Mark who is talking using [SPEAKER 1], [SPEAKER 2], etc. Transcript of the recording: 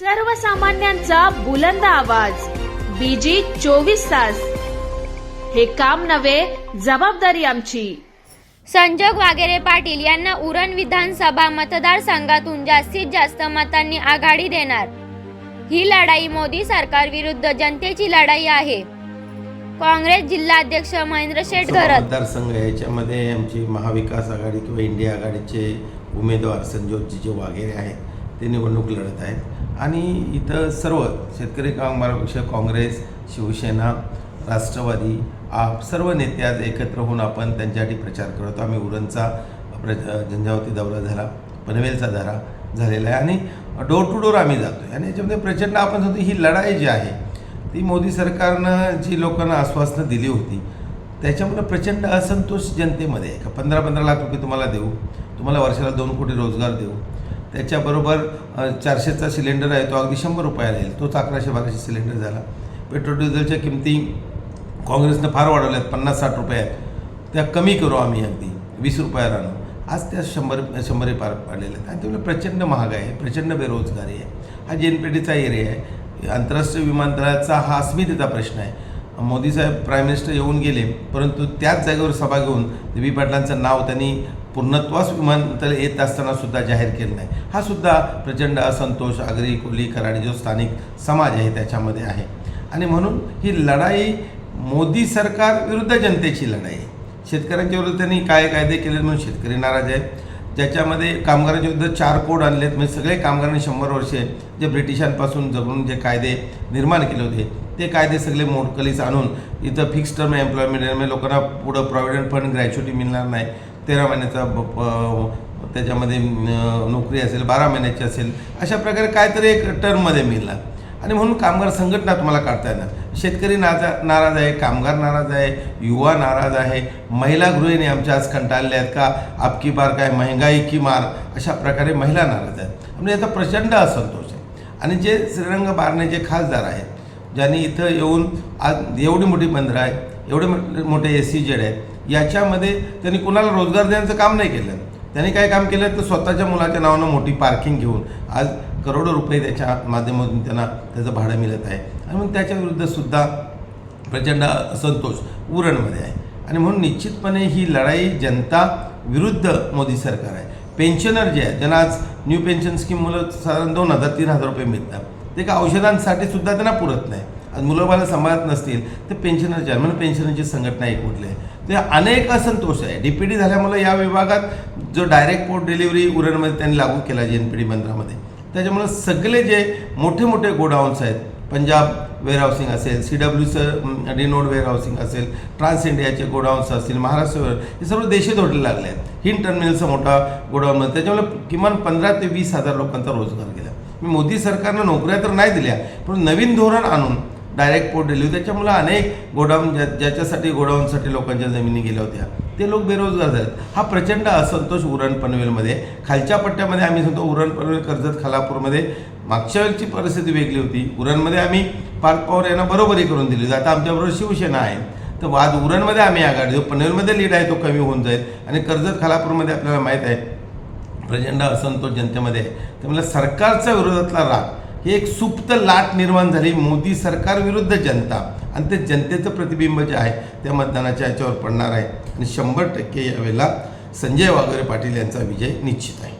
[SPEAKER 1] सर्वसामान्यांचा बुलंद आवाज. बीजी चोवीस तास. हे काम नव्हे जबाबदारी आमची.
[SPEAKER 2] संजोग वागेरे पाटील यांना उरण विधानसभा मतदारसंघातून जास्तीत जास्त मतांनी आघाडी देणार. ही लढाई मोदी सरकार विरुद्ध जनतेची लढाई आहे. काँग्रेस जिल्हाध्यक्ष महेंद्र शेठ घरत
[SPEAKER 3] मतदारसंघ याच्यामध्ये आमची महाविकास आघाडी किंवा इंडिया आघाडीचे उमेदवार संजोगजी जे वाघेरे आहेत. ते निवडणूक लढत आहेत. आणि इथं सर्व शेतकरी कामगार पक्ष काँग्रेस शिवसेना राष्ट्रवादी आप सर्व नेते आज एकत्र होऊन आपण त्यांच्यासाठी प्रचार करतो. आम्ही उरणचा प्र झंझावती दौरा झाला पनवेलचा दौरा झालेला आहे आणि डोर टू डोर आम्ही जातो आहे आणि याच्यामध्ये प्रचंड आपण सांगतो ही लढाई जी आहे ती मोदी सरकारनं जी लोकांना आश्वासनं दिली होती त्याच्यामुळे प्रचंड असंतोष जनतेमध्ये आहे. का पंधरा पंधरा लाख रुपये तुम्हाला देऊ तुम्हाला वर्षाला दोन कोटी रोजगार देऊ त्याच्याबरोबर चारशेचा सिलेंडर आहे तो अगदी शंभर रुपयाला येईल. तोच अकराशे बाराशे सिलेंडर झाला. पेट्रोल डिझेलच्या किमती काँग्रेसनं फार वाढवल्यात पन्नास साठ रुपये आहेत. त्या कमी करू आम्ही अगदी वीस रुपयाला आणू आज त्या शंभर शंभरी पार पाडलेल्या आहेत. आणि त्यामुळे प्रचंड महाग आहे प्रचंड बेरोजगारी आहे. हा जे एन पी टीचा एरिया आहे. आंतरराष्ट्रीय विमानतळाचा हा अस्मितेचा प्रश्न आहे. मोदी साहेब प्राईम मिनिस्टर येऊन गेले परंतु त्याच जागेवर सभा घेऊन बी पाटलांचं नाव त्यांनी पूर्णत्वास विमानतळ येत असताना सुद्धा जाहीर केलं नाही. हा सुद्धा प्रचंड असंतोष आगरी कोली कराडी जो स्थानिक समाज आहे त्याच्यामध्ये आहे. आणि म्हणून ही लढाई मोदी सरकार विरुद्ध जनतेची लढाई आहे. शेतकऱ्यांच्या विरुद्ध त्यांनी काय कायदे केले म्हणून शेतकरी नाराज आहे ज्याच्यामध्ये कामगारांच्या विरुद्ध चार कोड आणलेत. म्हणजे सगळे कामगारांनी शंभर वर्षे जे ब्रिटिशांपासून जगून जे कायदे निर्माण केले होते ते कायदे सगळे मोडकलीस आणून इथं फिक्स टर्म एम्प्लॉयमेंट म्हणजे लोकांना पुढं प्रॉव्हिडंट फंड ग्रॅच्युटी मिळणार नाही. तेरा महिन्याचा ब- प- त्याच्यामध्ये नोकरी असेल बारा महिन्याची असेल. अशा प्रकारे काहीतरी एक टर्ममध्ये मिळणार. आणि म्हणून कामगार संघटना तुम्हाला काढता येणार. शेतकरी नाजा नाराज आहे कामगार नाराज आहे युवा नाराज आहे महिला गृहिणी आमच्या आज कंटाळल्या आहेत का? आपकी बार काय महंगाई की मार? अशा प्रकारे महिला नाराज आहेत. म्हणजे याचा प्रचंड असंतोष आहे. आणि जे श्रीरंग बारणे जे खासदार आहेत ज्यांनी इथं येऊन आज एवढी मोठी बंदरं आहे एवढे मोठे- मोठे एस सी जेड आहेत याच्यामध्ये त्यांनी कुणाला रोजगार देण्याचं काम नाही केलं. त्यांनी काय काम केलं? तर स्वतःच्या मुलाच्या नावानं मोठी पार्किंग घेऊन आज करोडो रुपये त्याच्या माध्यमातून त्यांना त्याचं भाडं मिळत आहे. आणि मग त्याच्या विरुद्धसुद्धा प्रचंड असंतोष उरणमध्ये आहे. आणि म्हणून निश्चितपणे ही लढाई जनता विरुद्ध मोदी सरकार आहे. पेन्शनर जे आहेत त्यांना आज न्यू पेन्शन स्कीम मुलं साधारण दोन हजार तीन हजार रुपये मिळतात. ते का औषधांसाठी सुद्धा त्यांना पुरत नाही. आज मुलंबाला सांभाळत नसतील तर पेन्शनर जर्मन पेन्शनरची संघटना एक आहे? ते अनेक असंतोष आहे. डी पी डी झाल्यामुळे या विभागात जो डायरेक्ट पोर्ट डिलिव्हरी उरणमध्ये त्यांनी लागू केला जी एन पी डी बंदरामध्ये त्याच्यामुळं सगळे जे मोठे मोठे गोडाऊन्स आहेत पंजाब वेअरहाऊसिंग असेल सी डब्ल्यूचं डिनोड वेअरहाऊसिंग असेल ट्रान्स इंडियाचे गोडाऊन्स असतील महाराष्ट्र हे सर्व देशी धोरणे लागले आहेत. हिन टर्मिनलचा मोठा गोडाऊन त्याच्यामुळे किमान पंधरा ते वीस हजार लोकांचा रोजगार गेला. मी मोदी सरकारनं नोकऱ्या तर नाही दिल्या पण नवीन धोरण आणून डायरेक्ट पोर्ट दिली त्याच्यामुळं अनेक गोडाऊन ज्या ज्याच्यासाठी गोडाऊनसाठी लोकांच्या जमिनी गेल्या होत्या ते लोक बेरोजगार झालेत. हा प्रचंड असंतोष उरण पनवेलमध्ये. खालच्या पट्ट्यामध्ये आम्ही सांगतो उरण पनवेल कर्जत खालापूरमध्ये. मागच्या वेळची परिस्थिती वेगळी होती. उरणमध्ये आम्ही पार्थ पवार यांना बरोबरी करून दिली. आता आमच्याबरोबर शिवसेना आहे. तर वाद उरणमध्ये आम्ही आघाडी देऊ पनवेलमध्ये लीड आहे तो कमी होऊन जाईल. आणि कर्जत खालापूरमध्ये आपल्याला माहीत आहे प्रचंड असंतोष जनतेमध्ये. आहे त्यामुळे सरकारच्या विरोधातला राग. ही एक सुप्त लाट निर्माण झाली. मोदी सरकार विरुद्ध जनता. आणि ते जनतेचं प्रतिबिंब जे आहे त्या मतदानाच्या याच्यावर पडणार आहे. आणि शंभर टक्के यावेळेला संजय वाघोरे पाटील यांचा विजय निश्चित आहे.